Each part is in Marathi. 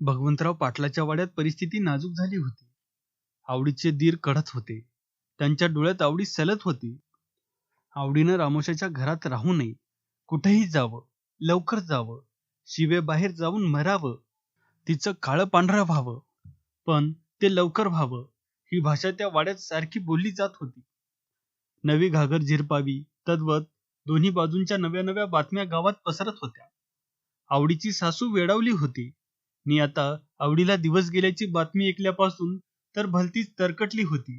भगवंतराव पाटलाच्या वाड्यात परिस्थिती नाजूक झाली होती. आवडीचे दीर कढत होते. त्यांच्या डोळ्यात आवडी सलत होती. आवडीनं रामोशाच्या घरात राहू नये. कुठेही जावं. लवकर जावं. शिवे बाहेर जाऊन मरावं. तिचं काळं पांढरं व्हावं. पण ते लवकर व्हावं. ही भाषा त्या वाड्यात सारखी बोलली जात होती. नवी घागर झिरपावी तद्वत दोन्ही बाजूंच्या नव्या नव्या बातम्या गावात पसरत होत्या. आवडीची सासू वेडावली होती. नि आता आवडीला दिवस गेल्याची बातमी ऐकल्यापासून तर भलतीच तरकटली होती.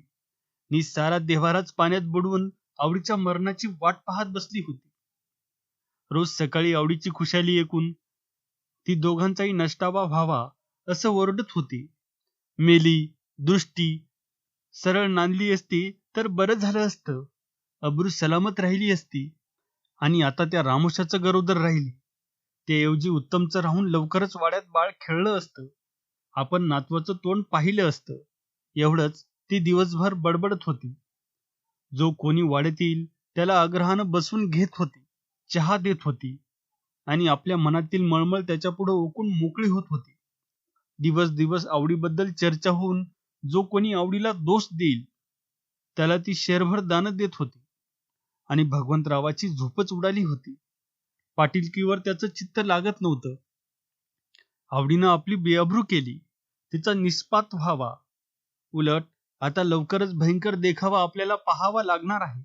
नि सारा देव्हाराच पाण्यात बुडवून आवडीच्या मरणाची वाट पाहत बसली होती. रोज सकाळी आवडीची खुशाली ऐकून ती दोघांचाही नष्टावा व्हावा असं ओरडत होती. मेली दृष्टी सरळ नांदली असती तर बरं झालं असतं. अब्रू सलामत राहिली असती आणि आता त्या रामोशाचं गरोदर राहिली. त्याऐवजी उत्तमचं राहून लवकरच वाड्यात बाळ खेळलं असतं. आपण नातवाचं तोंड पाहिलं असतं. एवढंच ती दिवसभर बडबडत होती. जो कोणी वाड्यात येईल त्याला आग्रहानं बसवून घेत होती चहा देत होती आणि आपल्या मनातील मळमळ त्याच्यापुढे ओकून मोकळी होत होती. दिवस दिवस आवडीबद्दल चर्चा होऊन जो कोणी आवडीला दोष देईल त्याला ती शेरभर दान देत होती आणि भगवंतरावाची झोपच उडाली होती. पाटीलकीवर त्याचं चित्त लागत नव्हतं. आवडीनं आपली बेअब्रू केली. तिचा निष्पात व्हावा. उलट आता लवकरच भयंकर देखावा आपल्याला पाहावा लागणार आहे.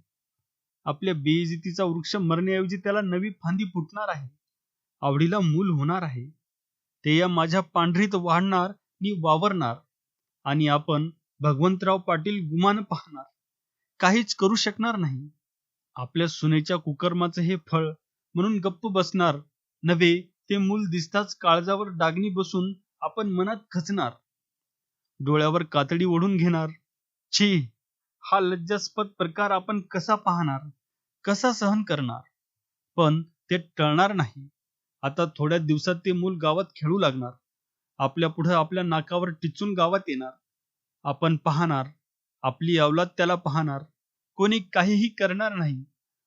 आपल्या बेइज्जतीचा वृक्ष मरण्याऐवजी त्याला नवी फांदी फुटणार आहे. आवडीला मूल होणार आहे. ते या माझ्या पांढरीत वाढणार आणि वावरणार. आणि आपण भगवंतराव पाटील गुमान पाहणार. काहीच करू शकणार नाही. आपल्या सुनेच्या कुकर्माचं हे फळ म्हणून गप्प बसणार नव्हे ते मूल दिसताच काळजावर डागणी बसून आपण मनात खचणार. डोळ्यावर कातडी ओढून घेणार. छी हा लज्जास्पद प्रकार आपण कसा पाहणार? कसा सहन करणार? पण ते टळणार नाही. आता थोड्या दिवसात ते मूल गावात खेळू लागणार. आपल्या पुढे आपल्या नाकावर टिचून गावात येणार. आपण पाहणार आपली अवलाद त्याला पाहणार. कोणी काहीही करणार नाही.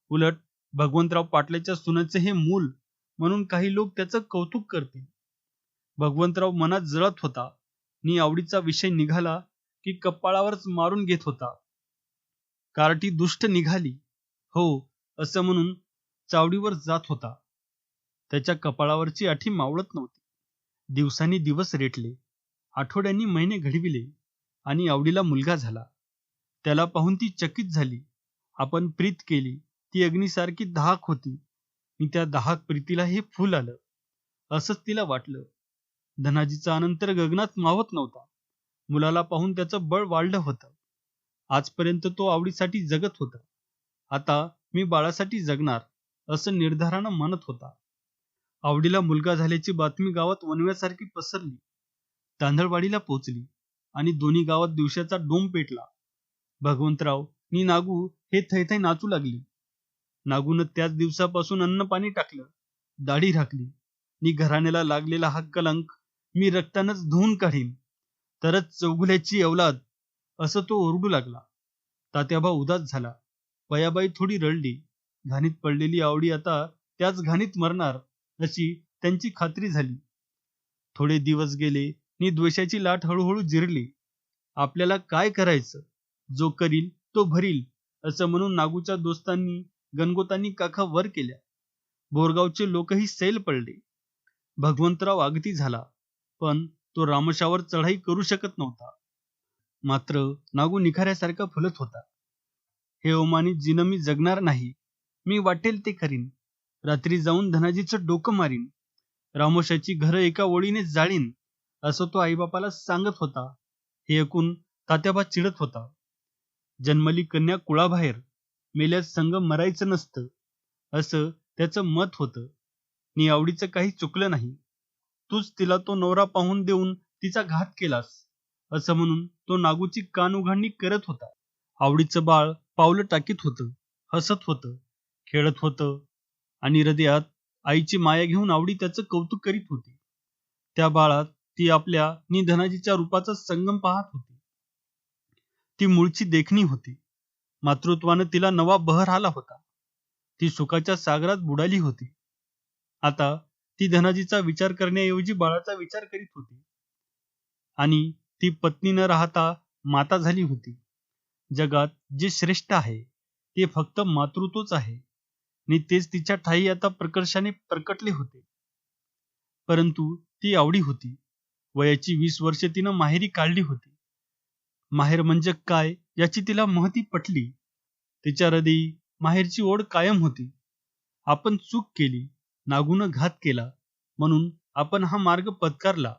उलट भगवंतराव पाटलाच्या सुनेचे हे मूल म्हणून काही लोक त्याचं कौतुक करतील. भगवंतराव मनात जळत होता. नि आवडीचा विषय निघाला की कपाळावरच मारून घेत होता. कार्टी दुष्ट निघाली. हो असं म्हणून चावडीवर जात होता. त्याच्या कपाळावरची आठी मावळत नव्हती. दिवसांनी दिवस रेटले. आठवड्यांनी महिने घडविले आणि आवडीला मुलगा झाला. त्याला पाहून ती चकित झाली. आपण प्रीत केली. ती अग्नीसारखी धाक होती. आणि त्या दहाक प्रीतीला हे फुल आलं. असंच तिला वाटलं. धनाजीचा अनंतर गगनात मावत नव्हता. मुलाला पाहून त्याचं बळ वाढलं होतं. आजपर्यंत तो आवडीसाठी जगत होता. आता मी बाळासाठी जगणार असं निर्धारानं म्हणत होता. आवडीला मुलगा झाल्याची बातमी गावात वनव्यासारखी पसरली. तांदळवाडीला पोचली आणि दोन्ही गावात दिवसाचा डोम पेटला. भगवंतराव नी नागू हे थैथै नाचू लागली. नागून त्याच दिवसापासून अन्न पाणी टाकलं. दाढी राखली नि घराण्याला लागलेला हा कलंक मी रक्तानच धुवून काढीन. तरच चौगुल्याची अवलाद असं तो ओरडू लागला. तात्याबा उदास झाला. पयाबाई थोडी रडली. घाणीत पडलेली आवडी आता त्याच घाणीत मरणार अशी त्यांची खात्री झाली. थोडे दिवस गेले. नि द्वेषाची लाट हळूहळू जिरली. आपल्याला काय करायचं? जो करील तो भरील असं म्हणून नागूच्या दोस्तांनी गणगोतांनी काखा वर केल्या. बोरगावचे लोकही सैल पडले. भगवंतराव आगती झाला पण तो रामशावर चढाई करू शकत नव्हता. मात्र नागू निखाऱ्यासारखा फुलत होता. हे ओमानी जिन मी जगणार नाही मी वाटेल ते करीन. रात्री जाऊन धनाजीचं डोकं मारीन. रामोशाची घरं एका ओळीने जाळीन असं तो आईबापाला सांगत होता. हे ऐकून तात्याबा चिडत होता. जन्मली कन्या कुळाबाहेर मेल्यास संघ मरायचं नसतं. असं त्याचं मत होतं. नि आवडीचं काही चुकलं नाही. तूच तिला तो नवरा पाहून देऊन तिचा घात केलास. असं म्हणून तो नागूची कान उघडणी करत होता. आवडीचं बाळ पावलं टाकीत होतं. हसत होतं. खेळत होतं. आणि हृदयात आईची माया घेऊन आवडी त्याचं कौतुक करीत होती. त्या बाळात ती आपल्या निधनाजीच्या रूपाचा संगम पाहत होती. ती मूळची देखणी होती. मातृत्वानं तिला नवा बहर आला होता. ती सुखाच्या सागरात बुडाली होती. आता ती धनाजीचा विचार करण्याऐवजी बाळाचा विचार करीत होती. आणि ती पत्नी न राहता माता झाली होती. जगात जे श्रेष्ठ आहे ते फक्त मातृत्वच आहे. आणि तेच तिच्या ठाई आता प्रकर्षाने प्रकटले होते. परंतु ती आवडी होती. वयाची वीस वर्षे तिनं माहेरी काढली होती. माहेर म्हणजे काय याची तिला महती पटली. तिच्या हृदयी माहेरची ओढ कायम होती. आपण चूक केली नागून घात केला म्हणून आपण हा मार्ग पत्कारला.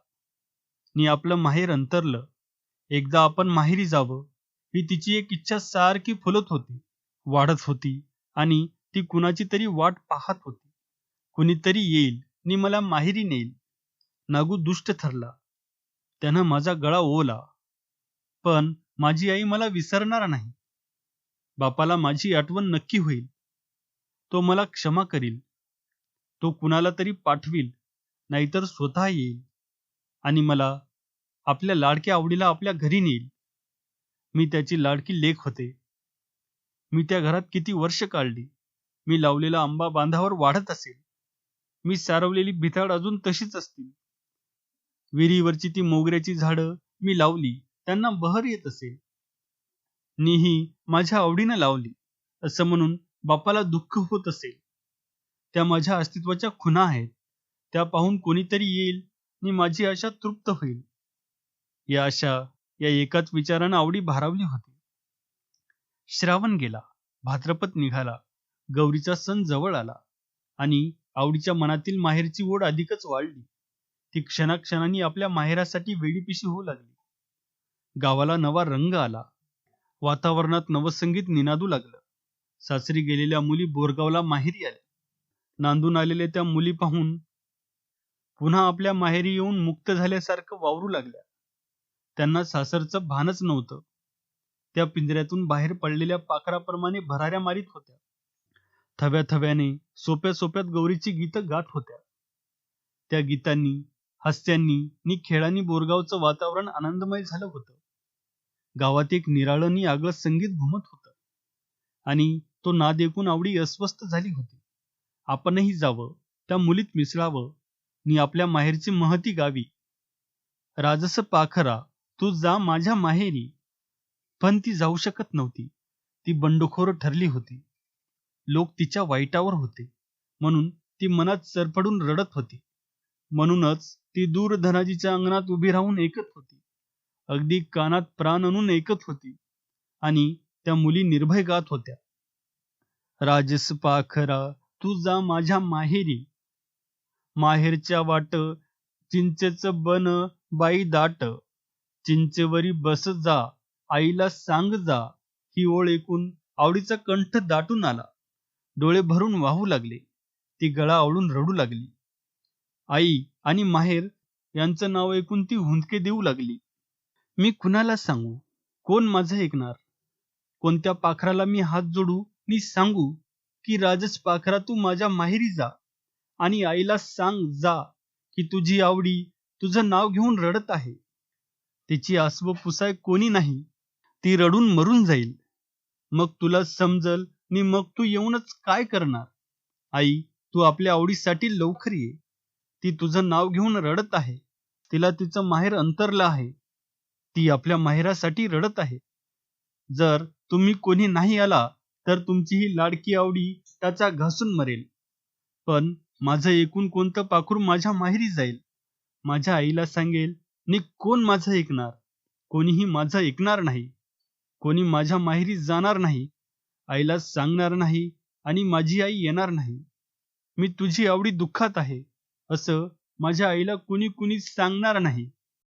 नि आपलं माहेर अंतरलं. एकदा आपण माहेरी जावं ही तिची एक इच्छा सारखी फुलत होती. वाढत होती आणि ती कुणाची तरी वाट पाहत होती. कुणीतरी येईल नि मला माहेरी नेईल. नागू दुष्ट ठरला. त्यानं माझा गळा ओला पण माझी आई मला विसरणार नाही. बापाला माझी आठवण नक्की होईल. तो मला क्षमा करील. तो कुणाला तरी पाठवील नाहीतर स्वतः येईल आणि मला आपल्या लाडक्या आवडीला आपल्या घरी नेईल. मी त्याची लाडकी लेख होते. मी त्या घरात किती वर्ष काढली. मी लावलेला आंबा बांधावर वाढत असेल. मी सारवलेली भिताड अजून तशीच असतील. विहिरीवरची ती मोगऱ्याची झाडं मी लावली. त्यांना बहर येत असेल नीही माझ्या आवडीनं लावली असं म्हणून बापाला दुःख होत असेल त्या माझ्या अस्तित्वाच्या खुना आहेत. त्या पाहून कोणीतरी येईल आणि माझी आशा तृप्त होईल. या आशा या एकाच विचारानं आवडी भारावली होती. श्रावण गेला भाद्रपद निघाला गौरीचा सण जवळ आला आणि आवडीच्या मनातील माहेरची ओढ अधिकच वाढली. ती क्षणाक्षणाने आपल्या माहेरासाठी वेडीपिशी होऊ लागली. गावाला नवा रंग आला. वातावरणात नवसंगीत निनादू लागलं. सासरी गेलेल्या मुली बोरगावला माहेरी आल्या. नांदून आलेल्या त्या मुली पाहून पुन्हा आपल्या माहेरी येऊन मुक्त झाल्यासारखं वावरू लागल्या. त्यांना सासरचं भानच नव्हतं. त्या पिंजऱ्यातून बाहेर पडलेल्या पाखराप्रमाणे भराऱ्या मारीत होत्या. थव्या थव्याने सोप्या सोप्यात गौरीची गीतं गात होत्या. त्या गीतांनी हास्यांनी नि खेळांनी बोरगावचं वातावरण आनंदमय झालं होतं. गावात एक निराळनी आगळं संगीत घुमत होतं. आणि तो नाद ऐकून आवडी अस्वस्थ झाली होती. आपणही जावं त्या मुलीत मिसळावं नि आपल्या माहेरची महती गावी. राजस पाखरा तू जा माझ्या माहेरी. पण ती जाऊ शकत नव्हती. ती बंडखोर ठरली होती. लोक तिच्या वाईटावर होते. म्हणून ती मनात सरपडून रडत होती. म्हणूनच ती दूर धनाजीच्या अंगणात उभी राहून ऐकत होती. अगदी कानात प्राण आणून ऐकत होती आणि त्या मुली निर्भय गात होत्या. राजस पाखरा तू जा माझ्या माहेरी. माहेरच्या वाट चिंचेच बन बाई दाट. चिंचेवरी बस जा आईला सांग जा. ही ओळ ऐकून आवडीचा कंठ दाटून आला. डोळे भरून वाहू लागले. ती गळा आवडून रडू लागली. आई आणि माहेर यांचं नाव ऐकून ती हुंदके देऊ लागली. मी कुणाला सांगू? कोण माझं ऐकणार? कोणत्या पाखराला मी हात जोडू? मी सांगू की राजस पाखरा तू माझ्या माहेरी जा आणि आईला सांग जा की तुझी आवडी तुझं नाव घेऊन रडत आहे. तिची आसव पुसाय कोणी नाही. ती रडून मरून जाईल. मग तुला समजल नि मग तू येऊनच काय करणार? आई तू आपल्या आवडीसाठी लवकर ये. ती तुझं नाव घेऊन रडत आहे. तिला तिचं माहेर अंतरलं आहे. ती आपल्या माहेरासाठी रडत आहे. जर तुम्ही कोणी नाही आला तर तुमची ही लाडकी आवडी त्याचा घासून मरेल. पण माझं एकूण कोणतं पाखरू माझ्या माहेरी जाईल? माझ्या आईला सांगेल नि कोण माझं ऐकणार? कोणीही माझं ऐकणार नाही. कोणी माझ्या माहेरी जाणार नाही. आईला सांगणार नाही आणि माझी आई येणार नाही. मी तुझी आवडी दुःखात आहे. असं माझ्या आईला कुणी कुणी सांगणार नाही.